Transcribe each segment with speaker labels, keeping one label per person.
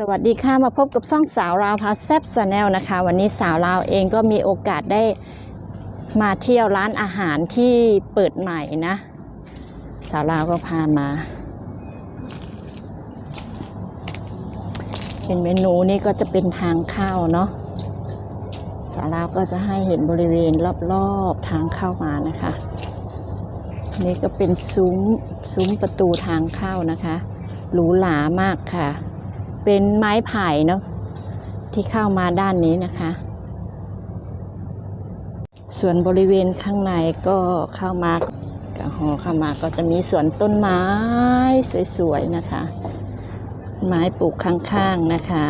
Speaker 1: สวัสดีค่ะมาพบกับซ่องสาวราวพาแซบสแนลนะคะ วันนี้สาวราวเองก็มีโอกาสได้มาเที่ยวร้านอาหารที่เปิดใหม่นะ สาวราวก็พามา เป็นเมนูนี้ก็จะเป็นทางเข้าเนาะสาวราวก็จะให้เห็นบริเวณรอบๆทางเข้ามานะคะ นี่ก็เป็นซุ้มซุ้มประตูทางเข้านะคะหรูหรามากค่ะ เป็นไม้ไผ่เนาะที่เข้ามาด้านนี้นะคะ ส่วนบริเวณข้างในก็เข้ามากระหอเข้ามาก็จะมีสวนต้นไม้สวยๆนะคะ ไม้ปลูกข้างๆนะคะ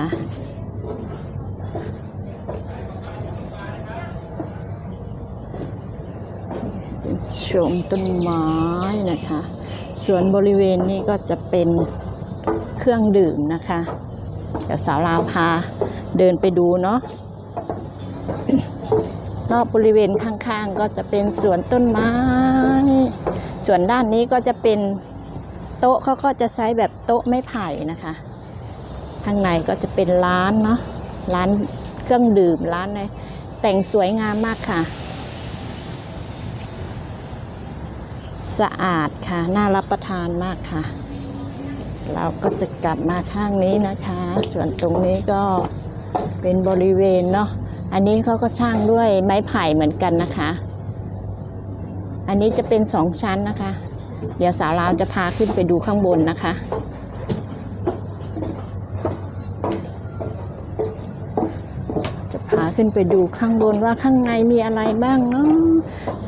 Speaker 1: ชมต้นไม้นะคะ ส่วนบริเวณนี้ก็จะเป็นเครื่องดื่มนะคะ เดี๋ยวสาวลาวพาเดินไปดูเนาะรอบบริเวณข้างๆ ก็จะเป็นสวนต้นไม้ ส่วนด้านนี้ก็จะเป็นโต๊ะเขาก็จะใช้แบบโต๊ะไม้ไผ่นะคะ ข้างในก็จะเป็นร้านเนาะร้านเครื่องดื่มร้านอะไรแต่งสวยงามมากค่ะ สะอาดค่ะ น่ารับประทานมากค่ะ เราก็จะกลับมาข้างนี้นะคะ ส่วนตรงนี้ก็เป็นบริเวณเนาะอันนี้เขาก็สร้างด้วยไม้ไผ่เหมือนกันนะคะ อันนี้จะเป็นสองชั้นนะคะ เดี๋ยวสาวลาวจะพาขึ้นไปดูข้างบนนะคะจะพาขึ้นไปดูข้างบนว่าข้างในมีอะไรบ้างเนาะ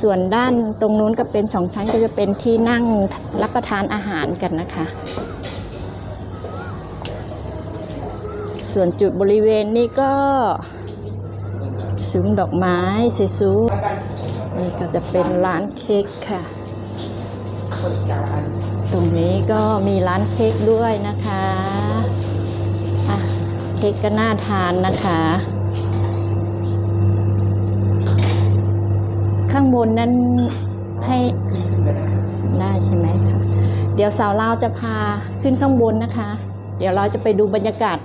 Speaker 1: ส่วนด้านตรงนู้นก็เป็นสองชั้นก็จะเป็นที่นั่งรับประทานอาหารกันนะคะ ส่วนจุดบริเวณนี้ก็ซุ้มดอกไม้สวยๆนี่ก็จะเป็นร้านเค้กค่ะ ตรงนี้ก็มีร้านเค้กด้วยนะคะะเค้กก็น่าทานนะคะ ข้างบนนั้นให้ได้ใช่ไหมคะเดี๋ยวสาวลาวจะพาขึ้นข้างบนนะคะ เดี๋ยวเราจะไปดูบรรยากาศ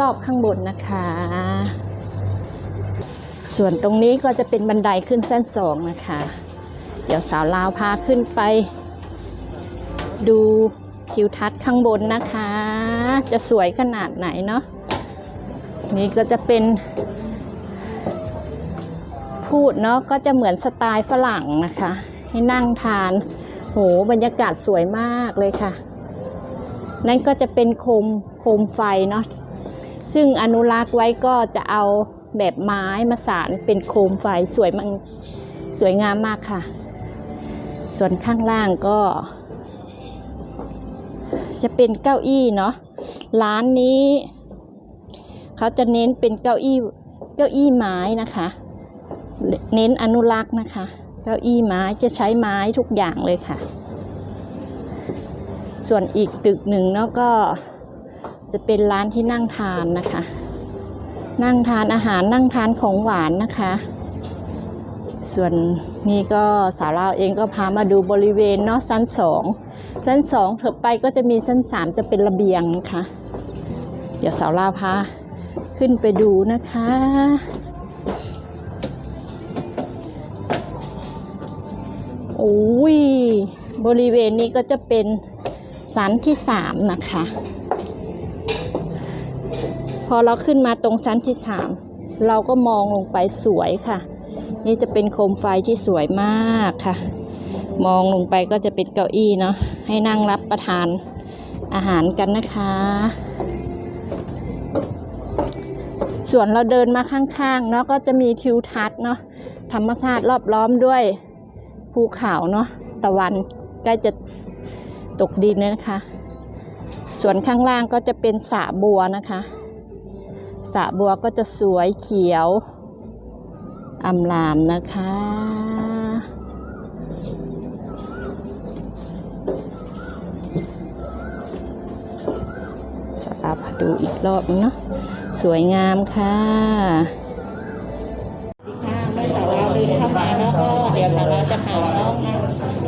Speaker 1: รอบๆข้างบนนะคะ ส่วนตรงนี้ก็จะเป็นบันไดขึ้นเส้นสองนะคะ เดี๋ยวสาวลาวพาขึ้นไป ดูทิวทัศน์ข้างบนนะคะ จะสวยขนาดไหนเนาะนี่ก็จะเป็น พูดเนาะก็จะเหมือนสไตล์ฝรั่งนะคะ ให้นั่งทาน โหบรรยากาศสวยมากเลยค่ะ นั่นก็จะเป็นโคมโคมไฟเนาะ ซึ่งอนุรักษ์ไว้ก็จะเอาแบบไม้มาสานเป็นโคมไฟสวยมันสวยงามมากค่ะ ส่วนข้างล่างก็ จะเป็นเก้าอี้เนาะร้านนี้เขาจะเน้นเป็นเก้าอี้เก้าอี้ไม้นะคะ เน้นอนุรักษ์นะคะ เก้าอี้ไม้จะใช้ไม้ทุกอย่างเลยค่ะ ส่วนอีกตึกหนึ่งเนาะก็ จะเป็นร้านที่นั่งทานนะคะ นั่งทานอาหารนั่งทานของหวานนะคะ ส่วนนี้ก็สาวเราวเองก็พามาดูบริเวณเนาะชั้นสองชั้นสองเถิดไปก็จะมีชั้นสามจะเป็นระเบียงนะคะ เดี๋ยวสาวเราวพาขึ้นไปดูนะคะ โอ้ย บริเวณนี้ก็จะเป็นชั้นที่สามนะคะ พอเราขึ้นมาตรงชั้นที่สามเราก็มองลงไปสวยค่ะ นี่จะเป็นโคมไฟที่สวยมากค่ะ มองลงไปก็จะเป็นเก้าอี้เนาะให้นั่งรับประทานอาหารกันนะคะ ส่วนเราเดินมาข้างๆเนาะก็จะมีทิวทัศน์เนาะธรรมชาติรอบล้อมด้วยภูเขาเนาะตะวันใกล้จะตกดินแล้วนะคะ ส่วนข้างล่างก็จะเป็นสระบัวนะคะ ระบัวก็จะสวยเขียวอำลามนะคะสตาร์พาดูอีกรอบนึงเนาะสวยงามค่ะค่ะเมื่อสาวเราเดินเข้ามาแล้วก็เดี๋ยวสาวเราจะถามน้องนะ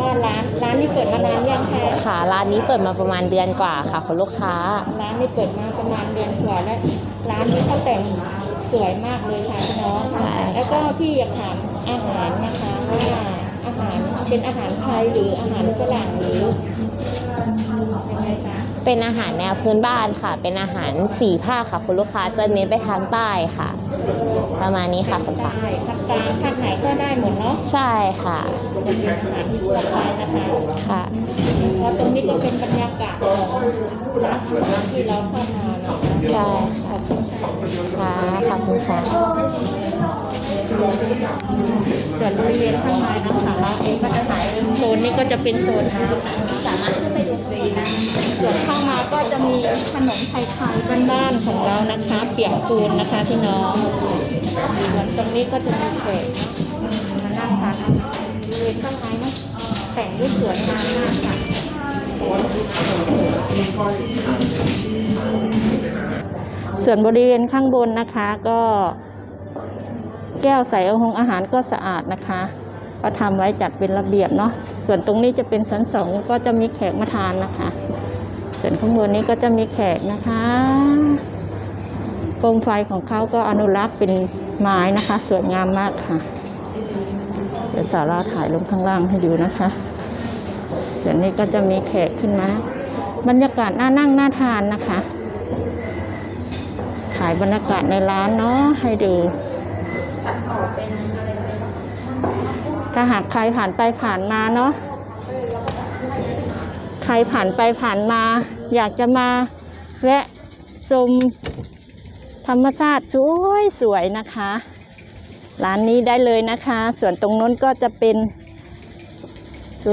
Speaker 1: ว่าร้านร้านนี้เปิดมานานยังคะ
Speaker 2: ค่ะร้านร้านนี้เปิดมาประมาณเดือนกว่าค่ะคุณลูกค้า
Speaker 1: ร้านนี้เปิดมาประมาณเดือนกว่าแล้ว ร้านนี้เขาแต่งสวยมากเลยค่ะพี่น้อง
Speaker 2: ใช่
Speaker 1: แล้วก็พี่อยากถามอาหารนะคะว่าอาหารเป็นอาหารไทยหรืออาหารฝรั่งหรือยังไงคะ
Speaker 2: เป็นอาหารแนวพื้นบ้านค่ะ เป็นอาหารสีภาค่ะคุณลูกค้าจะเน้นไปทางใต้ค่ะ ประมาณนี้ค่ะคุณฟ้า
Speaker 1: ใต้ภาคกลางภาคไหนก็ได้หมดเนาะ
Speaker 2: ใช่ค่ะ
Speaker 1: เป็นอาหารทั่วไปนะคะ
Speaker 2: ค่ะ
Speaker 1: แล้วตรงนี้ก็เป็นบรรยากาศของร้านอาหารที่เราเข้ามานะคะ
Speaker 2: ใช่ค่ะค่ะขอบคุณค่ะ
Speaker 1: ส่วนบริเวณข้างในนะคะเองก็จะขายโซนนี้ก็จะเป็นโซนอาหารสามารถขึ้นไปดูฟรีนะส่วนเข้า มีขนมไทยๆบ้านๆของเรานะคะ เปียกปูนนะคะพี่น้องส่วนตรงนี้ก็จะมีแขกมานั่งทานบริเวณข้างในนะแต่งด้วยสวยงามมากค่ะส่วนบริเวณข้างบนนะคะก็ แก้วใส่อาหงอาหารก็สะอาดนะคะ ก็ทำไว้จัดเป็นระเบียบเนาะส่วนตรงนี้จะเป็นชั้นสองก็จะมีแขกมาทานนะคะ ส่วนข้างบนนี้ก็จะมีแขกนะคะโคมไฟของเขาก็อนุรักษ์เป็นไม้นะคะ สวยงามมากค่ะ เดี๋ยวสาราถ่ายลงข้างล่างให้ดูนะคะ ส่วนนี้ก็จะมีแขกขึ้นมา บรรยากาศน่านั่งน่าทานนะคะ ถ่ายบรรยากาศในร้านเนาะให้ดู ถ้าหากใครผ่านไปผ่านมาเนาะ ใครผ่านไปผ่านมา อยากจะมาแวะชมธรรมชาติสวยสวยนะคะ ร้านนี้ได้เลยนะคะ ส่วนตรงนู้นก็จะเป็น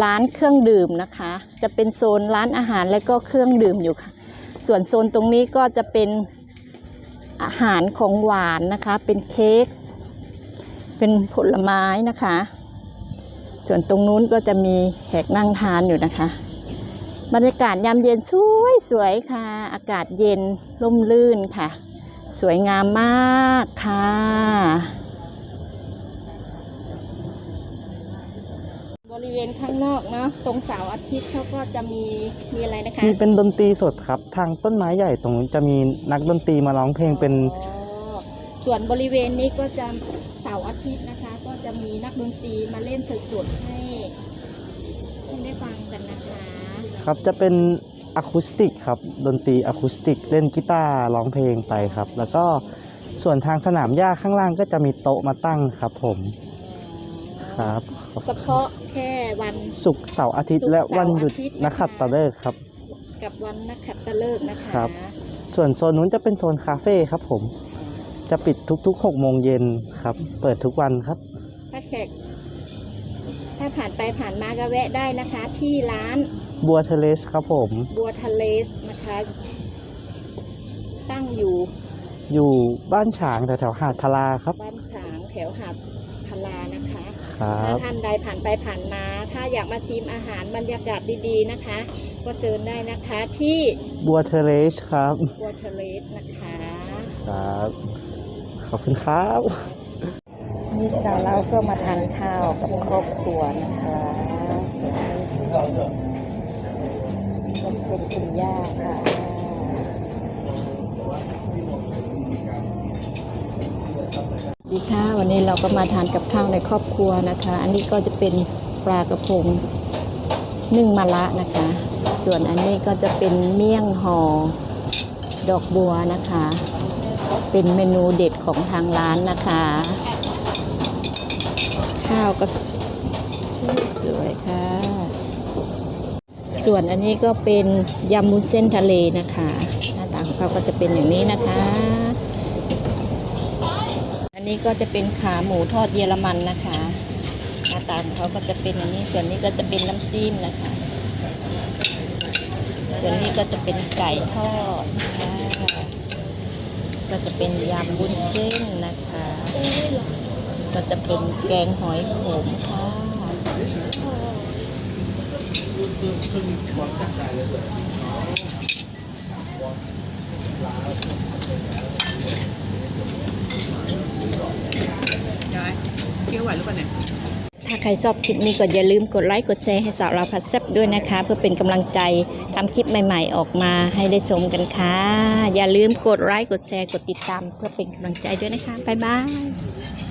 Speaker 1: ร้านเครื่องดื่มนะคะ จะเป็นโซนร้านอาหารและก็เครื่องดื่มอยู่ค่ะ ส่วนโซนตรงนี้ก็จะเป็นอาหารของหวานนะคะ เป็นเค้ก เป็นผลไม้นะคะ ส่วนตรงนู้นก็จะมีแขกนั่งทานอยู่นะคะ บรรยากาศยามเย็นสวยสวยๆค่ะ อากาศเย็นร่มรื่นค่ะ สวยงามมากค่ะ บริเวณข้างนอกเนาะตรงเสาร์อาทิตย์เขาก็จะมีมีอะไรนะคะ
Speaker 3: มีเป็นดนตรีสดครับ ทางต้นไม้ใหญ่ตรงนู้นจะมีนักดนตรีมาร้องเพลงเป็น
Speaker 1: อ๋อส่วนบริเวณนี้ก็จะเสาร์อาทิตย์นะคะ ก็จะมีนักดนตรีมาเล่นสดๆให้ ให้ได้ฟังกันนะคะ
Speaker 3: ครับจะเป็นอะคูสติกครับดนตรีอะคูสติกเล่นกีตาร์ร้องเพลงไปครับ แล้วก็ส่วนทางสนามหญ้าข้างล่างก็จะมีโต๊ะมาตั้งครับผมครับ
Speaker 1: เฉพาะแค่วัน
Speaker 3: ศุกร์เสาร์อาทิตย์ และวันหยุดนักขัตฤกษ์ครับ
Speaker 1: กับวันนักขัตฤกษ์นะคะ
Speaker 3: ครับ ส่วนโซนนู้นจะเป็นโซนคาเฟ่ครับผม จะปิดทุกๆ6โมงเย็นครับ เปิดทุกวันครับ
Speaker 1: ถ้าแขก ถ้าผ่านไปผ่านมาก็แวะได้นะคะ ที่ร้าน
Speaker 3: บัวเทเลสครับผม
Speaker 1: บัวทะเลสนะคะ ตั้งอยู่
Speaker 3: อยู่บ้านฉางแถวๆหาดทลาครับ
Speaker 1: บ้านฉางแถวหาดพลานะคะ
Speaker 3: ครั
Speaker 1: ถ้า
Speaker 3: บ
Speaker 1: ท่านใดผ่านไปผ่านมา ถ้าอยากมาชิมอาหารบรรยากาศดีๆนะคะ ก็เชิญได้นะคะที่
Speaker 3: บัวเทเลสครับ
Speaker 1: บัวทะเลสนะคะ
Speaker 3: ครับ ขอบคุณครับ
Speaker 1: นี่สาวเราก็มาทานข้าวกับครอบครัวนะคะส่วนนี้ก็เป็นคุณย่าค่ะดีค่ะวันนี้เราก็มาทานกับข้าวในครอบครัวนะคะ อันนี้ก็จะเป็นปลากระพงนึ่งมะระนะคะ ส่วนอันนี้ก็จะเป็นเมี่ยงห่อดอกบัวนะคะ เป็นเมนูเด็ดของทางร้านนะคะ ข้าวก็สวยค่ะ ส่วนอันนี้ก็เป็นยำมุ้นเส้นทะเลนะคะ หน้าตาของเขาก็จะเป็นอย่างนี้นะคะ อันนี้ก็จะเป็นขาหมูทอดเยอรมันนะคะ หน้าตาของเขาก็จะเป็นอย่างนี้ ส่วนนี้ก็จะเป็นน้ำจิ้มนะคะ ส่วนนี้ก็จะเป็นไก่ทอดค่ะก็จะเป็นยำบุ้นเส้นนะคะ ก็จะเป็นแกงหอยขมค่ะ
Speaker 4: ย้ายเคี้ยวไหวหรือเปล่าเนี่ย
Speaker 1: ถ้าใครชอบคลิปนี้ก็อย่าลืมกดไลค์กดแชร์ให้สาวเราพัดแซบด้วยนะคะ เพื่อเป็นกำลังใจทำคลิปใหม่ ๆ ออกมาให้ได้ชมกันค่ะ อย่าลืมกดไลค์กดแชร์กดติดตาม เพื่อเป็นกำลังใจด้วยนะคะ บ๊ายบาย